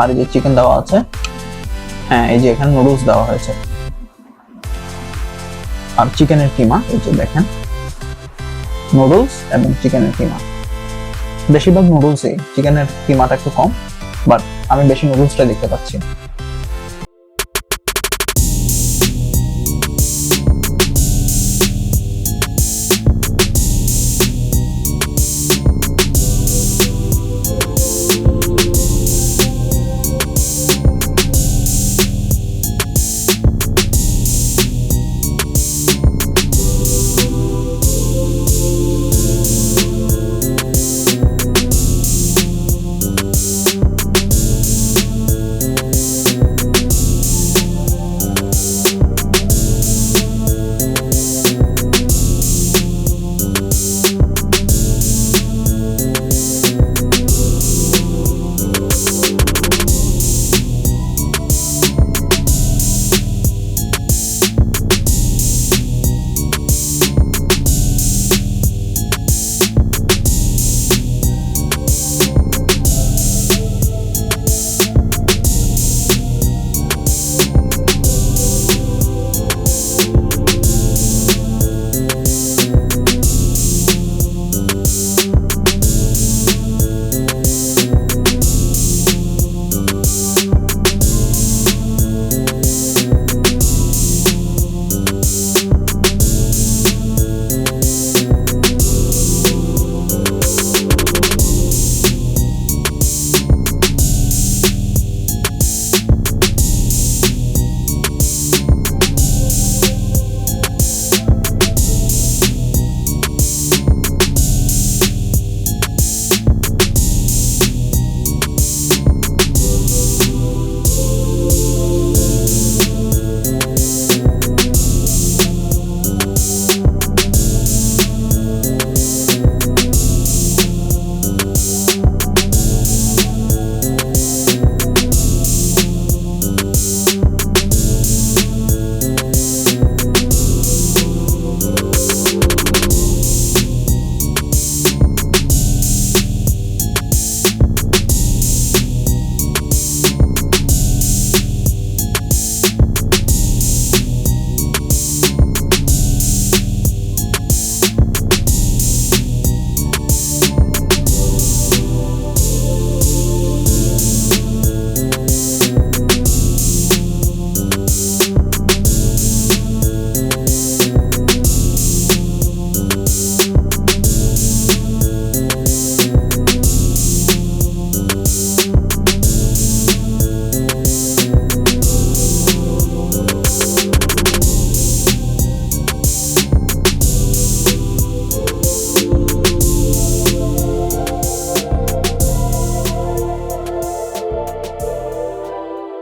আর এই যে চিকেন দেওয়া আছে হ্যাঁ এই যে এখানে নুডলস দেওয়া হয়েছে। আর চিকেনের কিমা, এই যে দেখেন নুডলস এবং চিকেনের কিমা। বেশিরভাগ নুডলসই চিকেনের কিমাটা একটু কম বাট আমি বেশি নুডলসটা দেখতে পাচ্ছি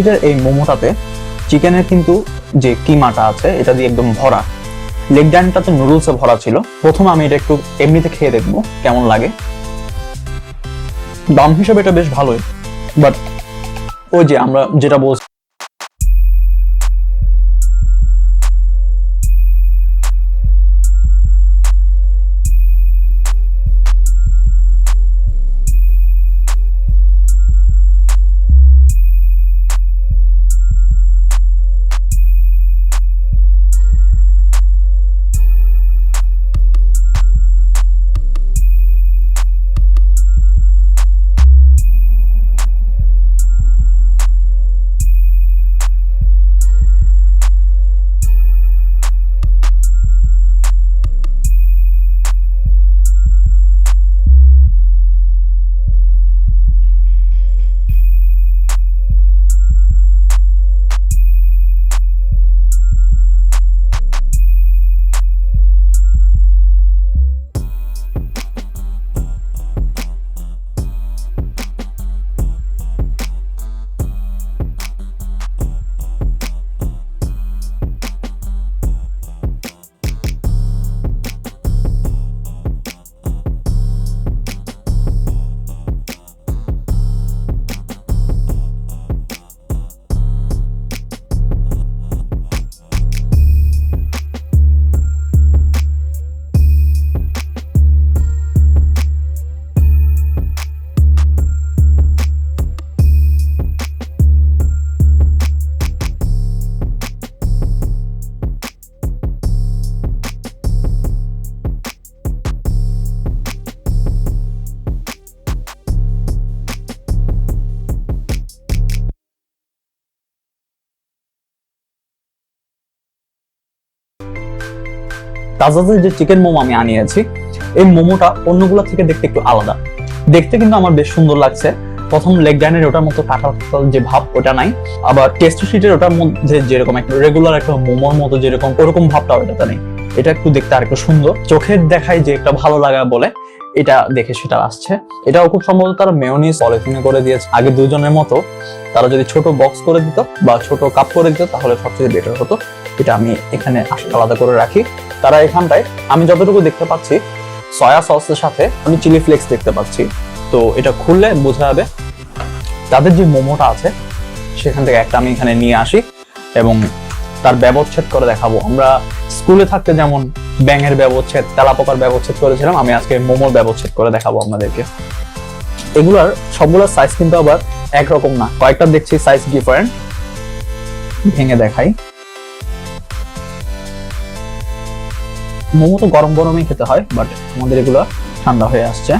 এটার এই মোমোটাতে চিকেনের কিন্তু যে কিমাটা আছে, এটা দিয়ে একদম ভরা। লেগ ডানটা তো নুডলসে ভরা ছিল। প্রথম আমি এটা একটু এমনিতে খেয়ে দেখব কেমন লাগে। দাম হিসেবে এটা বেশ ভালোই। বাট ওই যে আমরা যেটা বলছি তাজাজের যে চিকেন মোমো আমি আনিয়েছি, এই মোমোটা অন্যগুলো থেকে দেখতে একটু আলাদা। দেখতে কিন্তু আমার বেশ সুন্দর লাগছে। প্রথম লেগ ডাইনের ওটার মতো কাঁঠাল যে ভাব, ওটা নাই। আবার টেস্টি শিটের ওটার মধ্যে যেরকম একটা রেগুলার একটা মোমোর মতো যেরকম, ওরকম ভাবটা ওটাতে নেই। এটা একটু দেখতে আর একটু সুন্দর। চোখের দেখায় যে একটা ভালো লাগা বলে, এটা দেখে সেটা আসছে। এটাও খুব সম্ভবত তারা মেয়নিজ পলিথিনে করে দিয়েছে। আগে দুজনের মতো। তারা যদি ছোট বক্স করে দিত বা ছোট কাপ করে দিত, তাহলে সবচেয়ে বেটার হতো। এটা আমি এখানে আলাদা করে রাখি। তারা এখানটায়, আমি যতটুকু দেখতে পাচ্ছি সয়া সসের সাথে আমি চিলি ফ্লেক্স দেখতে পাচ্ছি। তো এটা খুললে বোঝা যাবে তাদের যে মোমোটা আছে, সেখান থেকে একটা আমি এখানে নিয়ে আসি এবং তার ব্যবচ্ছেদ করে দেখাবো। আমরা স্কুলে থাকতে যেমন ব্যাঙের ব্যবচ্ছেদ, তেলাপোকার ব্যবচ্ছেদ করেছিলাম, আমি আজকে মোমোর ব্যবচ্ছেদ করে দেখাবো আপনাদেরকে। এগুলার সবগুলোর সাইজ কিন্তু আবার একরকম না। কয়েকটা দেখছি সাইজ ডিফারেন্ট ভেঙে দেখাই। মোমো তো গরম গরমই খেতে হয় বাট আমাদের এগুলো ঠান্ডা হয়ে আসছে।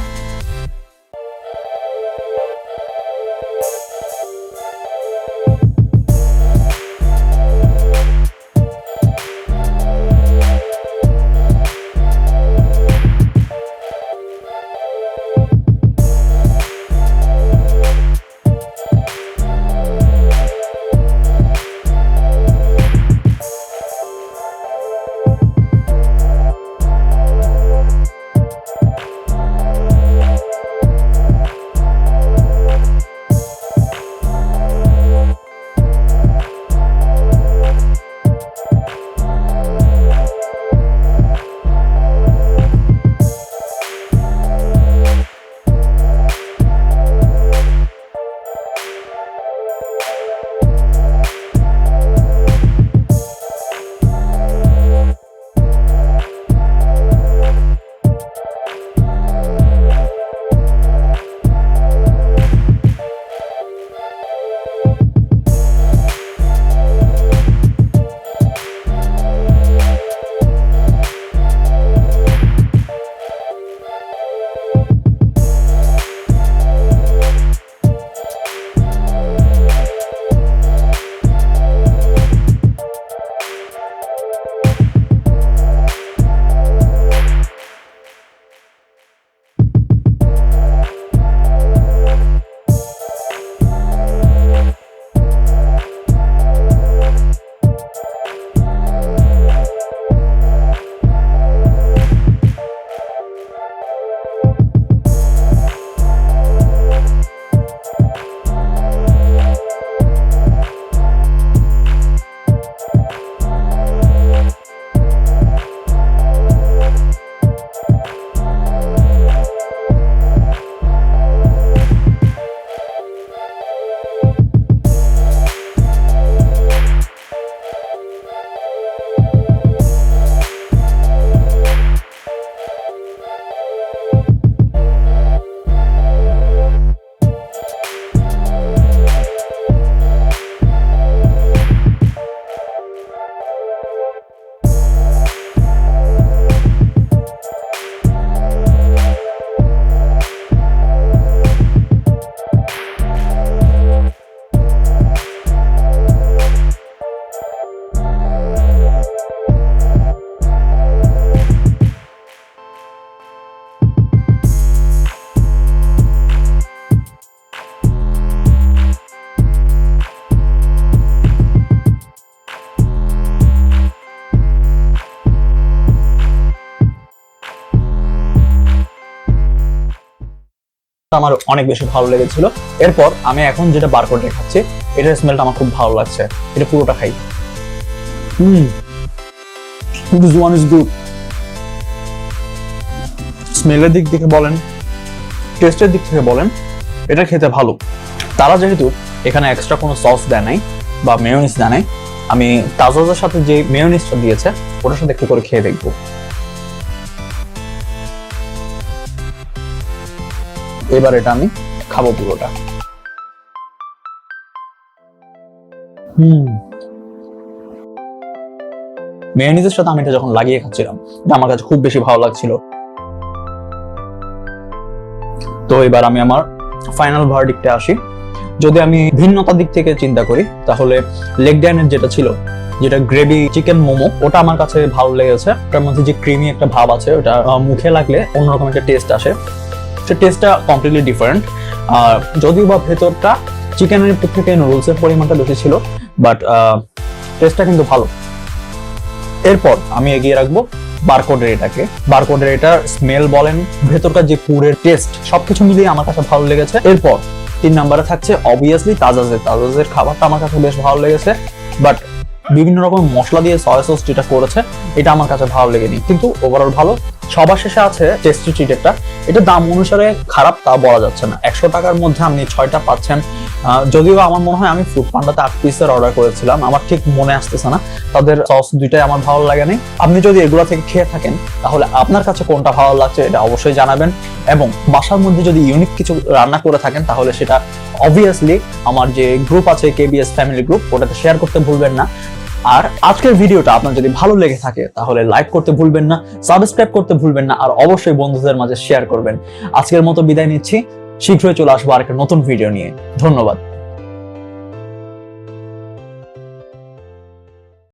আমার অনেক বেশি ভালো লেগেছিল। এরপর আমি এখন যেটা বার করে খাচ্ছি এটার স্মেলটা আমার খুব ভালো লাগছে। এটা পুরোটা খাই। স্মেলের দিক থেকে বলেন, টেস্টের দিক থেকে বলেন, এটা খেতে ভালো। তারা যেহেতু এখানে এক্সট্রা কোনো সস দেয় নাই বা মেয়োনিজ দেয় নাই, আমি তাজাজের সাথে যে মেয়োনিজটা দিয়েছে, ওটার সাথে একটু করে খেয়ে দেখব। এবার এটা আমি খাব পুরোটা। হুম। মেয়োনিজের সাথে আমি এটা যখন লাগিয়ে খাচ্ছিলাম এটা আমার কাছে খুব বেশি ভালো লাগছিল। তো এবার আমি আমার ফাইনাল ভার্ডিক্টে আসি। যদি আমি ভিন্নতা দিক থেকে চিন্তা করি তাহলে লেগ ডাইনের যেটা ছিল যেটা গ্রেভি চিকেন মোমো ওটা আমার কাছে ভালো লেগেছে। ওটার মধ্যে যে ক্রিমি একটা ভাব আছে ওটা মুখে লাগলে অন্যরকম একটা টেস্ট আসে। সে টেস্টটা কমপ্লিটলি ডিফারেন্ট আর যদিও বা ভেতরটা চিকেনের থেকে নুডলসের পরিমাণটা বেশি ছিল বাট টেস্টটা কিন্তু ভালো। এরপর আমি এগিয়ে রাখব বারকোডের এটাকে বারকোডের এটার স্মেল বলেন, ভেতরকার যে পুরের টেস্ট সবকিছু মিলিয়ে আমার কাছে ভালো লেগেছে। এরপর তিন নম্বরে থাকছে অবভিয়াসলি তাজাজের তাজাজের খাবারটা আমার কাছে বেশ ভালো লেগেছে বাট বিভিন্ন রকম মশলা দিয়ে সয়া সস যেটা করেছে, এটা আমার কাছে ভালো লেগেনি। কিন্তু ওভারঅল ভালো। সবার শেষে আছে টেস্টি ট্রিটেরটা এটা দাম অনুসারে খারাপ তা বলা যাচ্ছে না। একশো টাকার মধ্যে আপনি ছয়টা পাচ্ছেন। যদিও আমার মনে হয় আমি ফুড পান্ডাতে আট পিসের অর্ডার করেছিলাম। আমার ঠিক মনে আসতেছে না। তাদের সস দুইটাই আমার ভালো লাগেনি আপনি যদি এগুলো থেকে খেয়ে থাকেন, তাহলে আপনার কাছে কোনটা ভালো লাগছে এটা অবশ্যই জানাবেন। এবং বাসার মধ্যে যদি ইউনিক কিছু রান্না করে থাকেন, তাহলে সেটা অবভিয়াসলি আমার যে গ্রুপ আছে কেবিএস ফ্যামিলি গ্রুপ ওটাতে শেয়ার করতে ভুলবেন না। আর আজকের ভিডিওটা আপনার যদি ভালো লেগে থাকে, তাহলে লাইক করতে ভুলবেন না সাবস্ক্রাইব করতে ভুলবেন না, আর অবশ্যই বন্ধুদের মাঝে শেয়ার করবেন। আজকের মতো বিদায় নিচ্ছি, শীঘ্রই চলে আসব আরেকটা নতুন ভিডিও নিয়ে। ধন্যবাদ।